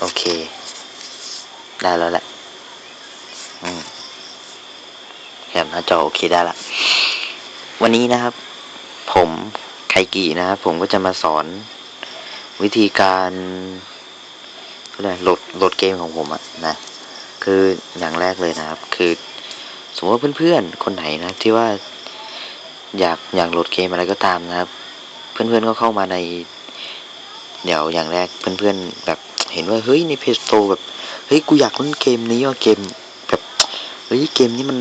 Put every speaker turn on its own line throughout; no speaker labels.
โอเค ได้แล้วแหละอืมแคปหน้าจอโอเคได้ละ วันนี้นะครับ ผมไคกินะครับ ผมก็จะมาสอน วิธีการกอะไรโหลดโหลดเกมของผมอะนะคืออย่างแรกเลยนะครับ คือ สมมติว่าเพื่อนๆ คนไหนนะที่ว่าอยากอยากโหลดเกมอะไรก็ตามนะครับ เพื่อนๆก็เข้ามาใน เดี๋ยวอย่างแรกเพื่อนๆแบบ เห็นว่าเฮ้ยในเพจโตแบบเฮ้ยกูอยากเล่นเกมนี้ว่าเกมแบบเฮ้ยเกมนี้มัน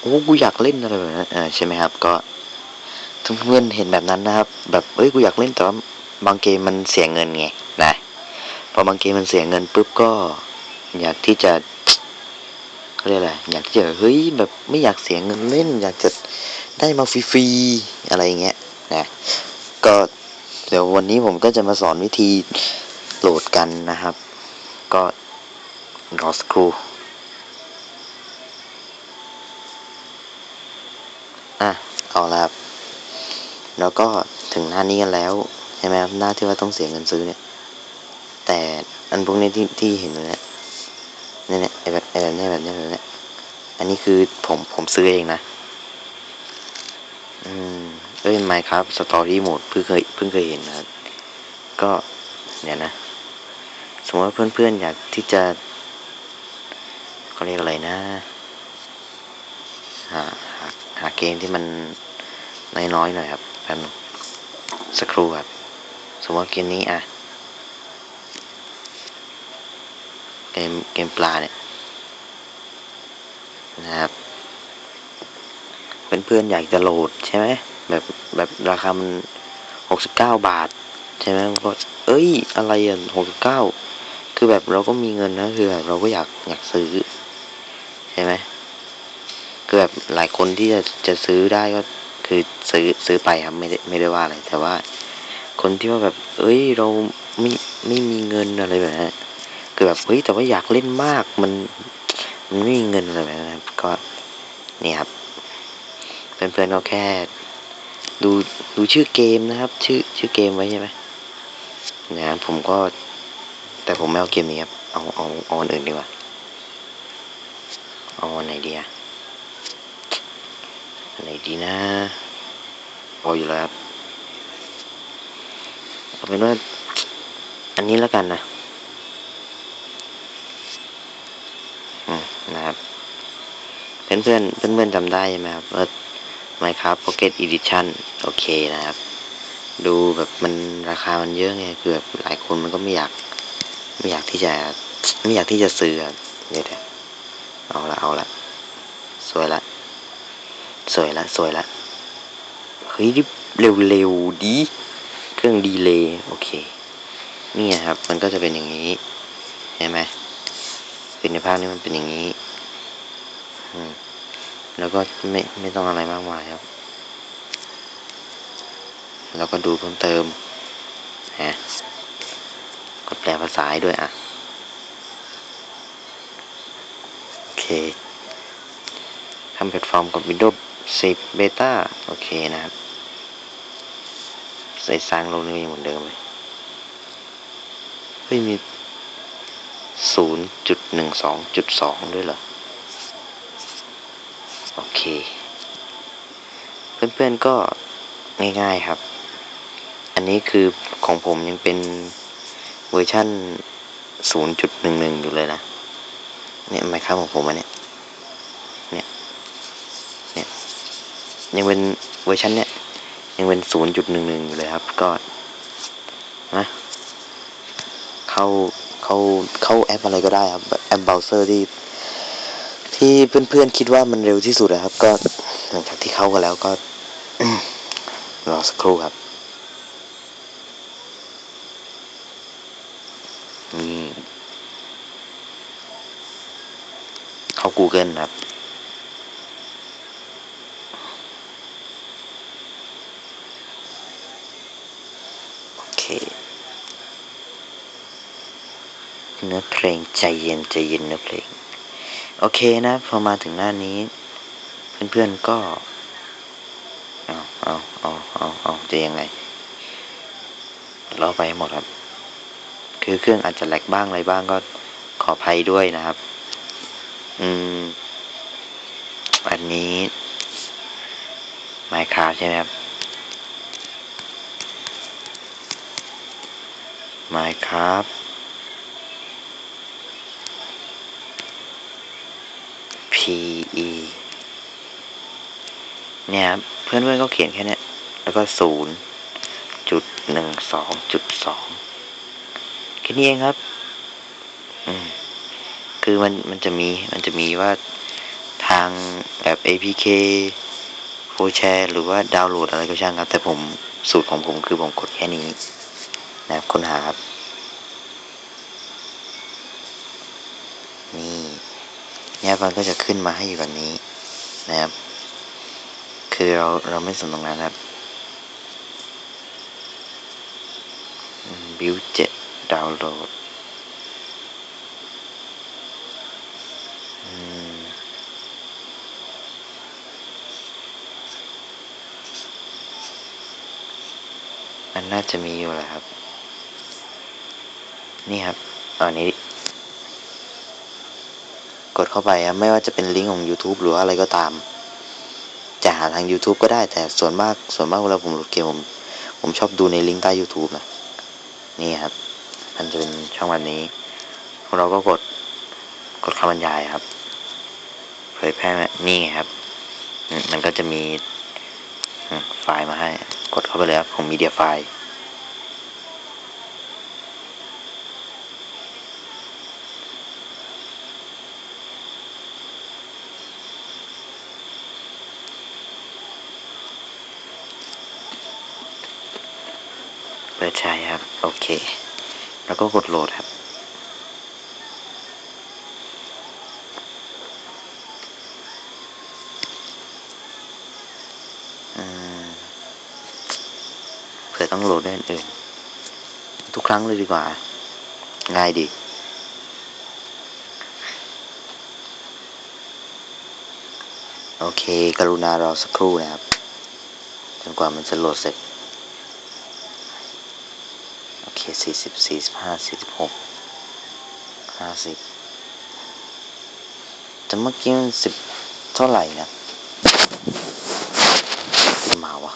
โอ้กูอยากเล่นอะไรแบบนั้นอ่าใช่ไหมครับก็ถ้าเพื่อนเห็นแบบนั้นนะครับ แบบเอ้ยกูอยากเล่นแต่ว่าบางเกมมันเสียเงินไงนะพอบางเกมมันเสียเงินปุ๊บก็ อยากที่จะเขาเรียกอะไรอยากที่จะเฮ้ยแบบไม่อยากเสียเงินเล่น อยากจะได้มาฟรีๆอะไรอย่างเงี้ยนะก็เดี๋ยววันนี้ผมก็จะมาสอนวิธี โหลดกันนะครับ ก็รอสครูอะเอาละครับแล้วก็ถึงหน้านี้กันแล้วใช่ไหมครับหน้าที่ว่าต้องเสียเงินซื้อเนี่ย แต่อันพวกนี้ที่ที่เห็นเนี่ยเนี่ยเนี่ยแบบแบบเนี้ยแบบเนี้ยแบบเนี้ยอันนี้คือผมผมซื้อเองนะ อืมเอ้ย Minecraft Story Mode เพิ่งเคยเพิ่งเคยเห็นนะก็เนี่ยนะ สมมติว่าเพื่อนๆอยากที่จะเขาเรียกอะไรนะหาหาหาเกมที่มันน้อยๆหน่อยครับแป๊บนึงสักครู่ครับ สมมติว่าเกมนี้อะเกมเกมปลาเนี่ยนะครับเพื่อนๆอยากจะโหลดใช่ไหมแบบแบบราคามันหกสิบเก้าบาท ใช่ไหมก็เอ้ยอะไรอะหกสิบเก้า คือแบบเราก็มีเงินนะคือแบบเราก็อยากอยากซื้อใช่ไหมคือแบบหลายคนที่จะจะซื้อได้ก็คือซื้อซื้อไปครับไม่ได้ไม่ได้ว่าอะไร แต่ว่า คนที่ว่าแบบ เอ้ยเราไม่ไม่มีเงินอะไรแบบนั้คือแบบเฮ้ยแต่ว่าอยากเล่นมากมันมันไม่มีเงินอะไรแบบนั้นก็นี่ครับเพื่อนๆก็แค่ ดูดูชื่อเกมนะครับ ชื่อชื่อเกมไว้ใช่ไหมนะผมก็ แต่ผมไม่เอาเกมนี้ครับ เอาเอาเอาอันอื่นดีกว่า เอาอันไหนดีอะอันไหนดีนะพออยู่แล้วครับเอาเป็นว่าอันนี้แล้วกันนะอืมนะครับ เพื่อนเพื่อนเพื่อนเพื่อนจำได้ใช่ไหมครับว่า Minecraft Pocket Edition โอเคนะครับ ดูแบบมันราคามันเยอะไงคือแบบหลายคนมันก็ไม่อยาก ไม่อยากที่จะไม่อยากที่จะซื้อเดี๋ยวเดะเอาละเอาละสวยละ สวยละสวยละเฮ้ยรีบเร็วๆดีเครื่องดีเลยโอเคนี่ครับ มันก็จะเป็นอย่างนี้เห็นไหมคือในภาพนี้มันเป็นอย่างนี้อืมแล้วก็ไม่ไม่ต้องอะไรมากมายครับ แล้วก็ดูเพิ่มเติมฮะ ก็แปลภาษาให้ด้วยอะ โอเคทำแพลตฟอร์มกับ Windows 10 Beta โอเคนะครับ ใส่สร้างลงนี่เหมือนเดิมเลยเฮ้ยมี 0.12.2 ด้วยเหรอ โอเค เพื่อนๆก็ง่ายๆครับ อันนี้คือของผมยังเป็น เวอร์ชั่น 0.11 อยู่เลยนะ เนี่ยไมค์ครับของผมอันเนี่ย เนี่ย เนี่ย ยังเป็นเวอร์ชันเนี่ย ยังเป็น 0.11 อยู่เลยครับ ก็ นะ เข้า เข้า เข้าแอปอะไรก็ได้ครับแบบแอปเบราว์เซอร์ที่ ที่เพื่อนๆคิดว่ามันเร็วที่สุดนะครับ ก็หลังจากที่เข้ากันแล้วก็รอสักครู่ครับ นี่ เข้า Google ครับ โอเค เนื้อเพลงใจเย็น ใจเย็นเนื้อเพลง โอเคนะ พอมาถึงหน้านี้ เพื่อนๆก็ เอาเอาเอาเอาเอาจะยังไงเราไปให้หมดครับ คือเครื่องอาจจะแหลกบ้างอะไรบ้างก็ขออภัยด้วยนะครับ อืม อันนี้ Minecraft ใช่ไหมครับ Minecraft PE เนี่ยครับเพื่อนๆก็เขียนแค่นี้แล้วก็ศูนย์จุดหนึ่งสองจุดสอง ค่นี้เองครับ อืมคือมันมันจะมีมันจะมีว่าทางแบบ APK โฟแชร์หรือว่าดาวน์โหลดอะไรก็ช่างครับ แต่ผมสูตรของผมคือผมกดแค่นี้ นะครับค้นหาครับ นี่เนี่ยมันก็จะขึ้นมาให้อยู่แบบนี้นะครับ คือเราเราไม่สนตรงนั้นครับบิวเจ็ด ดาวน์โหลดอืมมันน่าจะมีอยู่แหละครับ นี่ครับอันนี้ กดเข้าไปครับไม่ว่าจะเป็นลิงก์ของ YouTube หรืออะไรก็ตาม จะหาทาง YouTube ก็ได้แต่ส่วนมากส่วนมากเวลาผมโหลดเกมผม ผมชอบดูในลิงก์ใต้ YouTube นะ นี่ครับ มันจะเป็นช่องวันนี้พวกเราก็กดกดคำบรรยายครับ เผยแพร่นี่ไงครับ มันก็จะมีไฟล์มาให้ กดเข้าไปเลยครับของมีเดียไฟล์เปิดใช้ครับ โอเค แล้วก็กดโหลดครับ เผื่อต้องโหลดได้อื่นๆทุกครั้งเลยดีกว่า ง่ายดีโอเค กรุณารอสักครู่นะครับ จนกว่ามันจะโหลดเสร็จ เคสี่สิบสี่สิบห้าสี่สิบหกห้าสิบแต่เมื่อกี้มันสิบเท่าไหร่นะที่มาวะ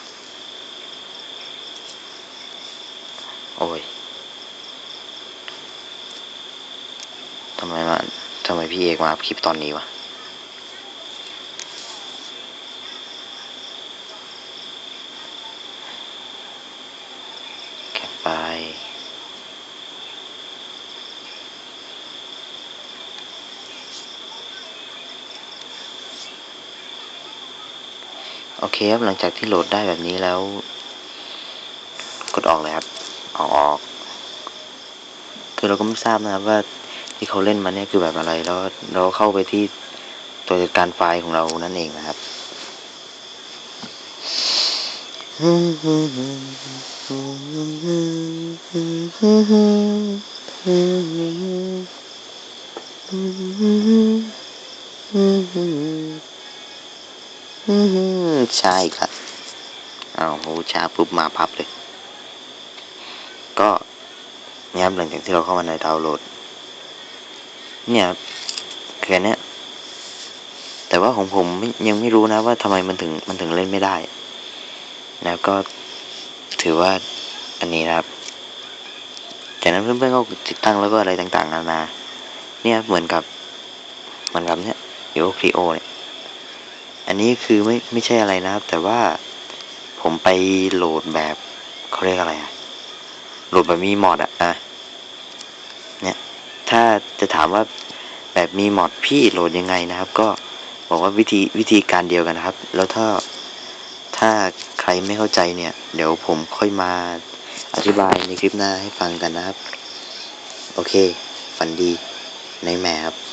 โอ้ยทำไมมาทำไมพี่เอกมาอัพคลิปตอนนี้วะ แคปไป โอเคครับหลังจากที่โหลดได้แบบนี้แล้ว กดออกเลยครับเอาออก คือเราก็ไม่ทราบนะครับว่าที่เขาเล่นมาเนี่ยคือแบบอะไรแล้วเราเข้าไปที่ตัวจัดการไฟล์ของเรานั่นเองนะครับ ใช่ครับเอาโหช้าปุ๊บมาพับเลย ก็เนี่ยครับหลังจากที่เราเข้ามาในดาวน์โหลด เนี่ยครับคืออันเนี้ยแต่ว่าของผมไม่ยังไม่รู้นะว่าทำไมมันถึงมันถึงเล่นไม่ได้ แล้วก็ถือว่าอันนี้นะครับจากนั้นเพื่อนๆก็ติดตั้งแล้วก็อะไรต่างๆนานาเนี่ยเหมือนกับเหมือนกับเนี่ยโยครีโอเนี่ย อันนี้คือไม่ไม่ใช่อะไรนะครับ แต่ว่าผมไปโหลดแบบเขาเรียกอะไรอะโหลดแบบมีมอดอะอะเนี่ยถ้าจะถามว่าแบบมีมอดพี่โหลดยังไงนะครับ ก็บอกว่าวิธีวิธีการเดียวกันนะครับ แล้วถ้าถ้าใครไม่เข้าใจเนี่ย เดี๋ยวผมค่อยมาอธิบายในคลิปหน้าให้ฟังกันนะครับ โอเค ฝันดีในแม่ครับ